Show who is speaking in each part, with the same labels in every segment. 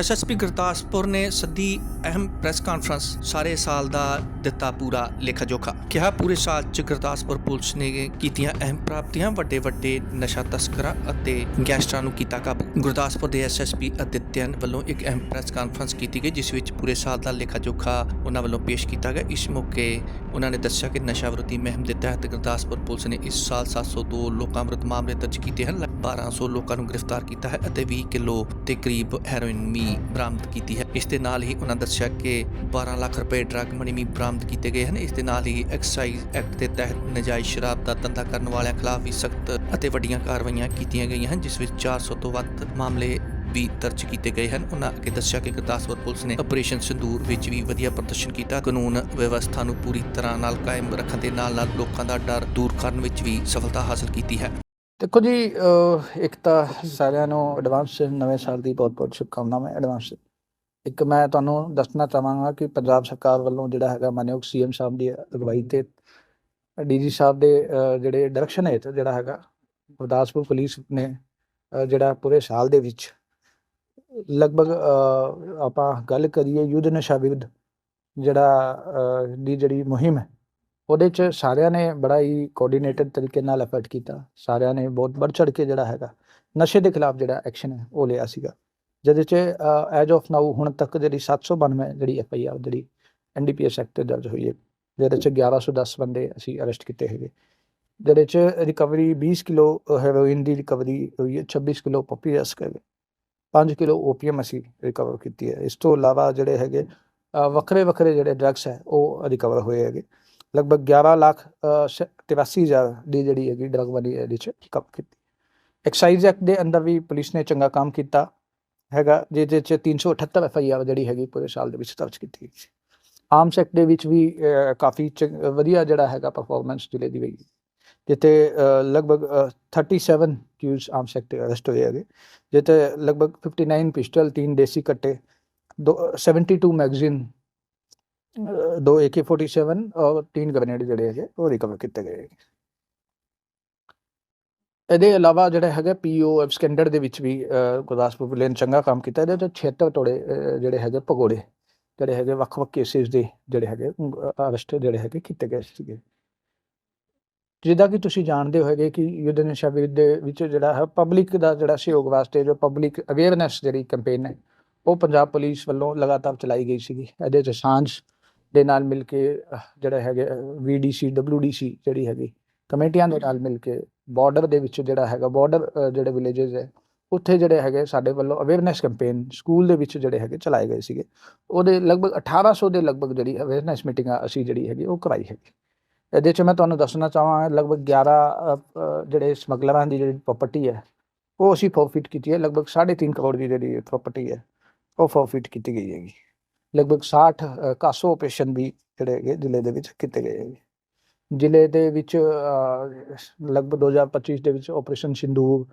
Speaker 1: SSP Gurdaspur ਨੇ ਸੱਦੀ ਅਹਿਮ ਪ੍ਰੈਸ ਕਾਨਫਰੰਸ ਸਾਰੇ ਸਾਲ ਦਾ ਦਿੱਤਾ ਪੂਰਾ ਲੇਖਾ ਜੋਖਾ। ਕਿਹਾ ਪੂਰੇ ਸਾਲ ਚ ਗੁਰਦਾਸਪੁਰ ਪੁਲਿਸ ਨੇ ਕੀਤੀਆਂ ਅਹਿਮ ਪ੍ਰਾਪਤੀਆਂ, ਵੱਡੇ ਵੱਡੇ ਨਸ਼ਾ ਤਸਕਰਾਂ ਅਤੇ ਗੈਂਗਸਟਰਾਂ ਨੂੰ ਕੀਤਾ ਕਾਬੂ। ਗੁਰਦਾਸਪੁਰ ਦੇ ਐਸਐਸਪੀ ਅਦਿੱਤਿਆਨ ਵੱਲੋਂ ਇੱਕ ਅਹਿਮ ਪ੍ਰੈਸ ਕਾਨਫਰੰਸ ਕੀਤੀ ਗਈ, ਜਿਸ ਵਿੱਚ ਪੂਰੇ ਸਾਲ ਦਾ ਲੇਖਾ ਜੋਖਾ ਉਹਨਾਂ ਵੱਲੋਂ ਪੇਸ਼ ਕੀਤਾ ਗਿਆ। ਇਸ ਮੌਕੇ ਉਹਨਾਂ ਨੇ ਦੱਸਿਆ ਕਿ ਨਸ਼ਾ ਵਿਰੋਧੀ ਮੁਹਿੰਮ ਦੇ ਤਹਿਤ ਗੁਰਦਾਸਪੁਰ ਪੁਲਿਸ ਨੇ ਇਸ ਸਾਲ 702 ਲੋਕਾਂ ਵਿਰੁੱਧ ਮਾਮਲੇ ਦਰਜ ਕੀਤੇ ਹਨ। 1200 ਲੋਕਾਂ ਨੂੰ ਗ੍ਰਿਫਤਾਰ ਕੀਤਾ ਹੈ ਅਤੇ 20 ਕਿਲੋ ਦੇ ਕਰੀਬ ਹੈਰੋਇਨ ਵੀ ਬਰਾਮਦ ਕੀਤੀ ਹੈ। ਇਸ ਦੇ ਨਾਲ ਹੀ ਉਹਨਾਂ ਦੱਸਿਆ ਕਿ 12 ਲੱਖ ਰੁਪਏ ਡਰੱਗ ਮਨੀ ਵੀ ਬਰਾਮਦ ਕੀਤੇ ਗਏ ਹਨ। ਇਸ ਦੇ ਨਾਲ ਹੀ ਐਕਸਾਈਜ਼ ਐਕਟ ਦੇ ਤਹਿਤ ਨਜਾਇਜ਼ ਸ਼ਰਾਬ ਦਾ ਧੰਦਾ ਕਰਨ ਵਾਲਿਆਂ ਖਿਲਾਫ ਵੀ ਸਖਤ ਅਤੇ ਵੱਡੀਆਂ ਕਾਰਵਾਈਆਂ ਕੀਤੀਆਂ ਗਈਆਂ ਹਨ, ਜਿਸ ਵਿੱਚ 400 ਤੋਂ ਵੱਧ ਮਾਮਲੇ ਵੀ ਦਰਜ ਕੀਤੇ ਗਏ ਹਨ। ਉਹਨਾਂ ਅੱਗੇ ਦੱਸਿਆ ਕਿ ਗੁਰਦਾਸਪੁਰ ਪੁਲਿਸ ਨੇ ਆਪਰੇਸ਼ਨ ਸਿੰਦੂਰ ਵਿੱਚ ਵੀ ਵਧੀਆ ਪ੍ਰਦਰਸ਼ਨ ਕੀਤਾ। ਕਾਨੂੰਨ ਵਿਵਸਥਾ ਨੂੰ ਪੂਰੀ ਤਰ੍ਹਾਂ ਨਾਲ ਕਾਇਮ ਰੱਖਣ ਦੇ ਨਾਲ ਨਾਲ ਲੋਕਾਂ ਦਾ ਡਰ ਦੂਰ ਕਰਨ ਵਿੱਚ ਵੀ ਸਫਲਤਾ ਹਾਸਲ ਕੀਤੀ ਹੈ।
Speaker 2: ਦੇਖੋ ਜੀ ਇੱਕ ਤਾਂ ਸਾਰਿਆਂ ਨੂੰ ਐਡਵਾਂਸ ਨਵੇਂ ਸਾਲ ਦੀ ਬਹੁਤ-ਬਹੁਤ ਸ਼ੁਭਕਾਮਨਾਵਾਂ ਐਡਵਾਂਸ ਇੱਕ ਮੈਂ ਤੁਹਾਨੂੰ ਦੱਸਣਾ ਚਾਹਾਂਗਾ ਕਿ ਪੰਜਾਬ ਸਰਕਾਰ ਵੱਲੋਂ ਜਿਹੜਾ ਹੈਗਾ ਮਾਨਯੋਗ ਸੀਐਮ ਸਾਹਿਬ ਦੀ ਅਗਵਾਈ ਤੇ ਡੀਜੀ ਸਾਹਿਬ ਦੇ ਜਿਹੜੇ ਡਾਇਰੈਕਸ਼ਨ ਹੈ ਜਿਹੜਾ ਹੈਗਾ ਗੁਰਦਾਸਪੁਰ ਪੁਲਿਸ ਨੇ ਜਿਹੜਾ ਪੂਰੇ ਸਾਲ ਦੇ ਵਿੱਚ ਲਗਭਗ ਆਪਾਂ ਗੱਲ ਕਰੀਏ ਯੁੱਧ ਨਸ਼ਾ ਵਿਰੁੱਧ ਜਿਹੜਾ ਦੀ ਜਿਹੜੀ ਮੁਹਿੰਮ ਹੈ, ਉਹਦੇ ਚ ਸਾਰਿਆਂ ਨੇ ਬੜਾ ਹੀ ਕੋਆਰਡੀਨੇਟਡ ਤਰੀਕੇ ਨਾਲ ਐਫਰਟ ਕੀਤਾ। ਸਾਰਿਆਂ ਨੇ ਬਹੁਤ ਵੱਧ ਚੜ ਕੇ ਜਿਹੜਾ ਹੈਗਾ ਨਸ਼ੇ ਦੇ ਖਿਲਾਫ ਜਿਹੜਾ ਐਕਸ਼ਨ ਹੈ, ਉਹ ਲਿਆ ਸੀਗਾ। ਜਿਹਦੇ ਚ ਐਜ ਆਫ ਨਾਊ ਹੁਣ ਤੱਕ ਜਿਹੜੀ 792 ਜਿਹੜੀ ਐਫ ਆਈ ਆਰ ਜਿਹੜੀ ਐਨਡੀਪੀਐਸ ਐਕਟ ਤੇ ਦਰਜ ਹੋਈ ਹੈ ਜਿਹਦੇ ਚ 1110 ਬੰਦੇ ਅਸੀਂ ਅਰੈਸਟ ਕੀਤੇ ਹੈਗੇ। ਜਿਹਦੇ ਚ ਰਿਕਵਰੀ 20 ਕਿਲੋ ਹੈਰੋਇਨ ਦੀ ਰਿਕਵਰੀ ਹੋਈ ਹੈ 26 ਕਿਲੋ ਪੱਪੀ ਰਸ ਹੈਗੇ 5 ਕਿਲੋ ਓਪੀਐਮ ਅਸੀਂ ਰਿਕਵਰ ਕੀਤੀ ਹੈ। ਇਸ ਤੋਂ ਇਲਾਵਾ ਜਿਹੜੇ ਹੈਗੇ ਵੱਖਰੇ ਵੱਖਰੇ ਜਿਹੜੇ ਡਰੱਗਸ ਹੈ ਉਹ ਰਿਕਵਰ ਹੋਏ ਹੈਗੇ। ਲਗਭਗ 11 ਲੱਖ ਅ, ਸ- 83 ਹਜ਼ਾਰ ਦੀ ਜਿਹੜੀ ਹੈਗੀ ਡਰੱਗ ਵਾਲੀ ਇਹਦੇ ਚ ਕਵਰ ਕੀਤੀ। ਐਕਸਾਈਜ਼ ਐਕਟ ਦੇ ਅੰਦਰ ਵੀ ਪੁਲਿਸ ਨੇ ਚੰਗਾ ਕੰਮ ਕੀਤਾ। ਹੈਗਾ ਜਿਹਦੇ ਚ 378 ਐਫ ਆਈ ਆਰ ਜਿਹੜੀ ਹੈਗੀ ਪੂਰੇ ਸਾਲ ਦੇ ਵਿੱਚ ਦਰਜ ਕੀਤੀ ਗਈ ਆਮ ਐਕਟ ਦੇ ਵਿੱਚ ਵੀ ਕਾਫੀ ਚੰਗ- ਵਧੀਆ ਜਿਹੜਾ ਹੈਗਾ ਪਰਫਾਰਮੈਂਸ ਜ਼ਿਲ੍ਹੇ ਦੀ ਹੋਈ ਜਿੱਥੇ ਲਗਭਗ ਅ, 37 ਕਿਊਜ਼ ਆਰਮਸ ਐਕਟ ਅਰੈਸਟ ਹੋਏ ਹੈਗੇ। ਜਿੱਥੇ ਲਗਭਗ 59 ਪਿਸਟਲ 3 ਦੇਸੀ ਕੱਟੇ ਦੋ 72 ਮੈਗਜ਼ੀਨ ਅਹ ਦੋ AK47 ਔਰ ਤਿੰਨ ਗ੍ਰੇਨੇਡ ਜਿਹੜੇ ਹੈਗੇ ਉਹ ਰਿਕਵਰ ਕੀਤੇ ਗਏ ਹੈਗੇ। ਇਹਦੇ ਇਲਾਵਾ ਜਿਹੜਾ ਹੈਗਾ ਪੀਓ ਸਟੈਂਡਰਡ ਦੇ ਵਿੱਚ ਵੀ ਅਹ, ਗੁਰਦਾਸਪੁਰ ਪੁਲਿਸ ਨੇ ਚੰਗਾ ਕੰਮ ਕੀਤਾ। ਇਹਦੇ ਚ 76 ਤੋੜੇ ਜਿਹੜੇ ਹੈਗੇ ਭਗੋੜੇ ਜਿਹੜੇ ਹੈਗੇ ਵੱਖ-ਵੱਖ ਕੇਸਿਸ ਦੇ ਜਿਹੜੇ ਹੈਗੇ ਅਰੈਸਟ ਜਿਹੜੇ ਹੈਗੇ ਕੀਤੇ ਗਏ ਸੀਗੇ। ਜਿੱਦਾਂ ਕਿ ਤੁਸੀਂ ਜਾਣਦੇ ਹੋਗੇ ਕਿ ਯੁੱਧ ਨਸ਼ਾ ਵਿਰੁੱਧ ਦੇ ਵਿੱਚ ਜਿਹੜਾ ਹੈ ਪਬਲਿਕ ਦਾ ਜਿਹੜਾ ਸਹਿਯੋਗ ਵਾਸਤੇ ਜੋ ਪਬਲਿਕ ਅਵੇਅਰਨੈਸ ਜਿਹੜੀ ਕੈਂਪੇਨ ਹੈ ਉਹ ਪੰਜਾਬ ਪੁਲਿਸ ਵੱਲੋਂ ਲਗਾਤਾਰ ਚਲਾਈ ਗਈ ਸੀਗੀ। ਇਹਦੇ ਚ ਸਾਂਝ ਦੇ ਨਾਲ ਮਿਲ ਕੇ ਅਹ, ਜਿਹੜੇ ਹੈਗੇ ਵੀਡੀਸੀ ਡਬਲਯੂਡੀਸੀ ਜਿਹੜੀ ਹੈਗੀ ਕਮੇਟੀਆਂ ਦੇ ਨਾਲ ਮਿਲ ਕੇ ਬਾਰਡਰ ਦੇ ਵਿੱਚ ਜਿਹੜਾ ਹੈਗਾ ਬਾਰਡਰ ਜਿਹੜੇ ਵਿਲੇजेस ਹੈ, ਉੱਥੇ ਜਿਹੜੇ ਹੈਗੇ ਸਾਡੇ ਵੱਲੋਂ ਅਵੇਅਰਨੈਸ ਕੈਂਪੇਨ ਸਕੂਲ ਦੇ ਵਿੱਚ ਜਿਹੜੇ ਹੈਗੇ ਚਲਾਏ ਗਏ ਸੀਗੇ। ਉਹਦੇ ਲਗਭਗ 1800 ਦੇ ਲਗਭਗ ਜਿਹੜੀ ਅਵੇਅਰਨੈਸ ਮੀਟਿੰਗਾਂ ਅਸੀਂ ਜਿਹੜੀ ਹੈਗੀ ਉਹ ਕਰਾਈ ਹੈਗੀ। ਇਹਦੇ ਚ ਮੈਂ ਤੁਹਾਨੂੰ ਦੱਸਣਾ ਚਾਹਾਂਗਾ, ਲਗਭਗ 11 ਜਿਹੜੇ ਸਮਗਲਰਾਂ ਦੀ ਜਿਹੜੀ ਪ੍ਰਾਪਰਟੀ ਹੈ, ਉਹ ਅਸੀਂ ਫੋਰਫਿਟ ਕੀਤੀ ਹੈ। ਲਗਭਗ 3.5 ਕਰੋੜ ਦੀ ਜਿਹੜੀ ਪ੍ਰਾਪਰਟੀ ਹੈ, ਉਹ ਫੋਰਫਿਟ ਕੀਤੀ ਗਈ ਹੈਗੀ। ਲਗਭਗ 60 ਕਾਸੋ ਆਪਰੇਸ਼ਨ ਵੀ ਜਿਹੜੇ ਹੈਗੇ ਜ਼ਿਲ੍ਹੇ ਦੇ ਵਿੱਚ ਕੀਤੇ ਗਏ ਹੈਗੇ। ਜ਼ਿਲ੍ਹੇ ਦੇ ਵਿੱਚ ਅ, ਲਗਭਗ 2025 ਦੇ ਵਿੱਚ ਆਪਰੇਸ਼ਨ ਸਿੰਦੂਰ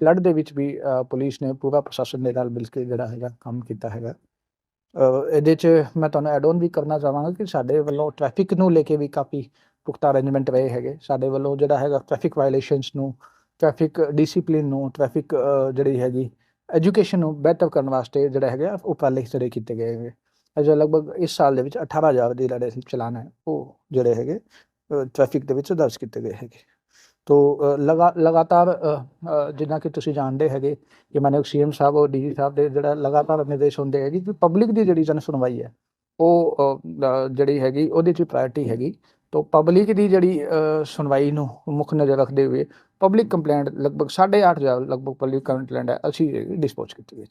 Speaker 2: ਫਲੱਡ ਦੇ ਵਿੱਚ ਵੀ ਪੁਲਿਸ ਨੇ ਪੂਰਾ ਪ੍ਰਸ਼ਾਸਨ ਦੇ ਨਾਲ ਮਿਲ ਕੇ ਜਿਹੜਾ ਹੈਗਾ ਕੰਮ ਕੀਤਾ ਹੈਗਾ। ਇਹਦੇ 'ਚ ਮੈਂ ਤੁਹਾਨੂੰ ਐਡ ਔਨ ਵੀ ਕਰਨਾ ਚਾਹਾਂਗਾ ਕਿ ਸਾਡੇ ਵੱਲੋਂ ਟ੍ਰੈਫਿਕ ਨੂੰ ਲੈ ਕੇ ਵੀ ਕਾਫੀ ਪੁਖਤਾ ਅਰੇਂਜਮੈਂਟ ਰਹੇ ਹੈਗੇ। ਸਾਡੇ ਵੱਲੋਂ ਜਿਹੜਾ ਹੈਗਾ ਟ੍ਰੈਫਿਕ ਵਾਇਲੇਸ਼ਨਸ ਨੂੰ ਟ੍ਰੈਫਿਕ ਡਿਸਪਲਿਨ ਨੂੰ ਟ੍ਰੈਫਿਕ ਜਿਹੜੀ ਹੈਗੀ ਐਜੂਕੇਸ਼ਨ ਨੂੰ ਬਿਹਤਰ ਕਰਨ ਵਾਸਤੇ ਜਿਹੜਾ ਹੈਗਾ ਉਪਰਾਲੇ ਜਿਹੜੇ ਕੀਤੇ ਗਏ ਹੈਗੇ। ਅਜਾ ਲਗਭਗ ਇਸ ਸਾਲ ਦੇ ਵਿੱਚ 18000 ਦੇ ਜਿਹੜੇ ਚਲਾਨ ਹੈ ਉਹ ਜਿਹੜੇ ਹੈਗੇ। ਟ੍ਰੈਫਿਕ ਦੇ ਵਿੱਚ ਦਰਜ ਕੀਤੇ ਗਏ ਹੈਗੇ। ਤੋ ਲਗਾ, ਲਗਾਤਾਰ ਜਿੰਨਾ ਕਿ ਤੁਸੀਂ ਜਾਣਦੇ ਹੈਗੇ ਕਿ ਮਾਨਯੋਗ ਸੀਐਮ ਸਾਹਿਬ ਔਰ ਡੀਜੀ ਸਾਹਿਬ ਦੇ ਜਿਹੜਾ ਲਗਾਤਾਰ ਨਿਰਦੇਸ਼ ਹੁੰਦੇ ਹੈਗੇ ਕਿ ਪਬਲਿਕ ਦੀ ਜਿਹੜੀ ਜਨ ਸੁਣਵਾਈ ਹੈ, ਉਹ ਜਿਹੜੀ ਹੈਗੀ ਉਹਦੇ 'ਚ ਪ੍ਰਾਇੋਰਟੀ ਹੈਗੀ। ਤੋ ਪਬਲਿਕ ਦੀ ਜਿਹੜੀ ਸੁਣਵਾਈ ਨੂੰ ਮੁੱਖ ਨਜ਼ਰ ਰੱਖਦੇ ਹੋਏ ਪਬਲਿਕ ਕੰਪਲੇਂਟ ਲਗਭਗ 8.5 ਹਜ਼ਾਰ ਲਗਭਗ ਪਬਲਿਕ ਕੰਪਲੇਂਟ ਹੈ, ਅਸੀਂ ਡਿਸਪੋਜ਼ ਕੀਤੀ ਗਈ